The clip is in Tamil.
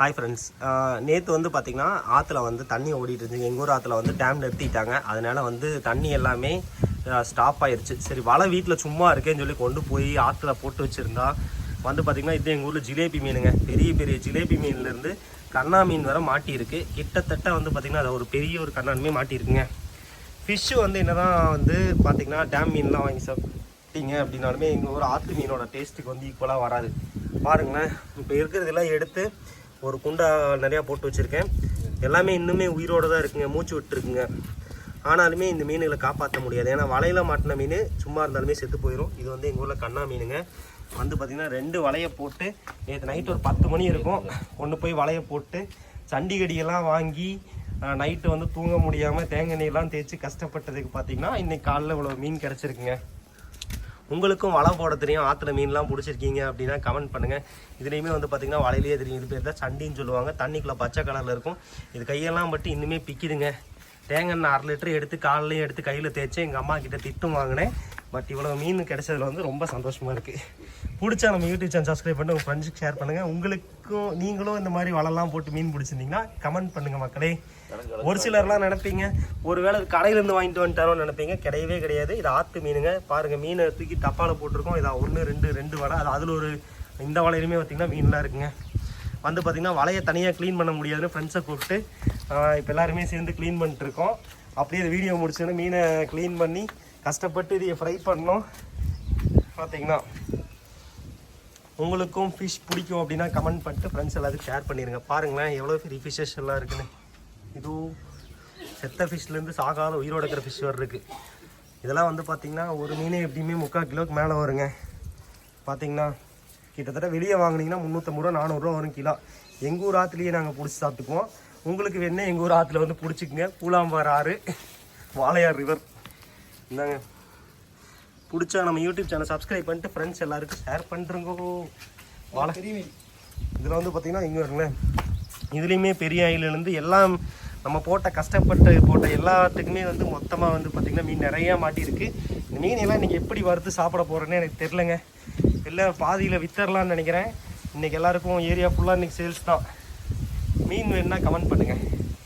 ஹாய் ஃப்ரெண்ட்ஸ் நேற்று வந்து பார்த்திங்கன்னா ஆற்றுல வந்து தண்ணி ஓடிட்டு இருந்துச்சு. எங்கள் ஊர் ஆற்றுல வந்து டேம் நிறுத்திட்டாங்க. அதனால் வந்து தண்ணி எல்லாமே ஸ்டாப் ஆயிடுச்சு சரி வலை வீட்டில் சும்மா இருக்கேன்னு சொல்லி கொண்டு போய் ஆற்றுல போட்டு வச்சுருந்தா வந்து பார்த்திங்கன்னா இது எங்கள் ஊரில் ஜிலேபி மீனுங்க. பெரிய பெரிய ஜிலேபி மீன்லேருந்து கண்ணா மீன் வர மாட்டியிருக்கு. கிட்டத்தட்ட வந்து பார்த்திங்கன்னா அது ஒரு பெரிய ஒரு கண்ணானுமே மாட்டியிருக்குங்க. ஃபிஷ்ஷு வந்து என்ன தான் வந்து பார்த்திங்கன்னா டேம் மீன்லாம் வாங்கி சாப்பிட்டீங்க அப்படின்னாலுமே எங்கள் ஊர் ஆற்று மீனோட டேஸ்ட்டுக்கு வந்து ஈக்குவலாக வராது. பாருங்களேன் இப்போ இருக்கிறதெல்லாம் எடுத்து ஒரு குண்டா நிறையா போட்டு வச்சுருக்கேன். எல்லாமே இன்னுமே உயிரோடு தான் இருக்குங்க. மூச்சு விட்டுருக்குங்க. ஆனாலுமே இந்த மீன்களை காப்பாற்ற முடியாது. ஏன்னா வலையில் மாட்டின மீன் சும்மா இருந்தாலுமே செத்து போயிடும் இது வந்து எங்கள் ஊரில் கண்ணா மீனுங்க. வந்து பார்த்திங்கன்னா ரெண்டு வலையை போட்டு நேற்று நைட்டு ஒரு பத்து மணி இருக்கும். கொண்டு போய் வலையை போட்டு சண்டிகடியெல்லாம் வாங்கி நைட்டு வந்து தூங்க முடியாமல் தேங்காய் நீர்லாம் தேய்ச்சி கஷ்டப்பட்டதுக்கு பார்த்தீங்கன்னா இன்றைக்கி காலைல இவ்வளோ மீன் கிடச்சிருக்குங்க. உங்களுக்கும் வலை போட தெரியும். ஆற்றுல மீன்லாம் பிடிச்சிருக்கீங்க அப்படின்னா கமெண்ட் பண்ணுங்கள் இதுலேயுமே வந்து பார்த்தீங்கன்னா வலையிலேயே தெரியும். இது பேர் தான் சண்டின்னு சொல்லுவாங்க. தண்ணிக்குள்ளே பச்சை கலரில் இருக்கும். இது கையெல்லாம் பட்டு இன்னுமே பிக்குதுங்க. தேங்காய் எண்ணெய் அரை லிட்டர் எடுத்து காலையிலையும் எடுத்து கையில் தேய்ச்சி எங்கள் அம்மா கிட்ட திட்டும் வாங்கினேன். பட் இவ்வளோ மீன் கிடைச்சதுல வந்து ரொம்ப சந்தோஷமாக இருக்குது பிடிச்சா நம்ம யூடியூப் சேனல் சப்ஸ்கிரைப் பண்ணி உங்கள் ஃப்ரெண்ட்ஸுக்கு ஷேர் பண்ணுங்கள் உங்களுக்கும் நீங்களும் இந்த மாதிரி வலைலாம் போட்டு மீன் பிடிச்சிருந்தீங்கன்னா கமெண்ட் பண்ணுங்கள் மக்களே. ஒரு சிலர்லாம் நினைப்பீங்க ஒருவேளை இது கடையிலேருந்து வாங்கிட்டு வந்துட்டாரோன்னு நினைப்பீங்க. கிடையவே கிடையாது. இது ஆற்று மீனுங்க. பாருங்கள் மீனை தூக்கி டப்பாவில் போட்டிருக்கோம். இதா ஒன்று ரெண்டு ரெண்டு வலை அது அதில் ஒரு இந்த வலையிலுமே பார்த்தீங்கன்னா மீன்லாம் இருக்குங்க. வந்து பார்த்திங்கன்னா வலையை தனியாக க்ளீன் பண்ண முடியாதுன்னு ஃப்ரெண்ட்ஸை கூப்பிட்டு இப்போ எல்லாருமே சேர்ந்து க்ளீன் பண்ணிட்டுருக்கோம். அப்படியே இந்த வீடியோ முடிச்சோன்னு மீனை க்ளீன் பண்ணி கஷ்டப்பட்டு இதை ஃப்ரை பண்ணோம். பார்த்திங்கன்னா உங்களுக்கும் ஃபிஷ் பிடிக்கும் அப்படின்னா கமெண்ட் பண்ணிட்டு ஃப்ரெண்ட்ஸ் எல்லாத்துக்கும் ஷேர் பண்ணிடுங்க பாருங்களேன் எவ்வளோ பெரிய ஃபிஷ்ஷஸ் எல்லாம் இருக்குன்னு. இதுவும் செத்த ஃபிஷ்லேருந்து சாகாத உயிரோட இருக்கிற ஃபிஷ் வர இருக்குது இதெல்லாம் வந்து பார்த்திங்கன்னா ஒரு மீன் எப்படியுமே முக்கால் கிலோவுக்கு மேலே வருங்க. பார்த்திங்கன்னா கிட்டத்தட்ட வெளியே வாங்குனீங்கன்னா முந்நூற்றம்பது ரூபா நானூறுரூவா வரும் கிலோ. எங்கள் ஊர் ஆற்றுலேயே நாங்கள் பிடிச்சி சாப்பிட்டுக்குவோம். உங்களுக்கு வேணா எங்கள் ஊர் ஆற்றுல வந்து பிடிச்சிக்குங்க. பூலாம்பார் ஆறு வாழையார் ரிவர் இந்தாங்க. பிடிச்சா நம்ம யூடியூப் சேனல் சப்ஸ்கிரைப் பண்ணிட்டு ஃப்ரெண்ட்ஸ் எல்லாருக்கும் ஷேர் பண்ணுறங்கோ வாழை. இதில் வந்து பார்த்திங்கன்னா இங்கே வருங்களேன் இதுலேயுமே பெரிய ஆயிலேருந்து எல்லாம் நம்ம போட்ட கஷ்டப்பட்டு போட்ட எல்லாத்துக்குமே வந்து மொத்தமாக வந்து பார்த்திங்கன்னா மீன் நிறையா மாட்டியிருக்கு. இந்த மீன் எல்லாம் இன்றைக்கி எப்படி வறுத்து சாப்பிட போகிறேன்னு எனக்கு தெரிலங்க இல்லை பாதியில் வித்தரலாம்னு நினைக்கிறேன். இன்றைக்கி எல்லாருக்கும் ஏரியா ஃபுல்லாக இன்றைக்கி சேல்ஸ் தான். மீன் வேணுன்னா கமெண்ட் பண்ணுங்கள்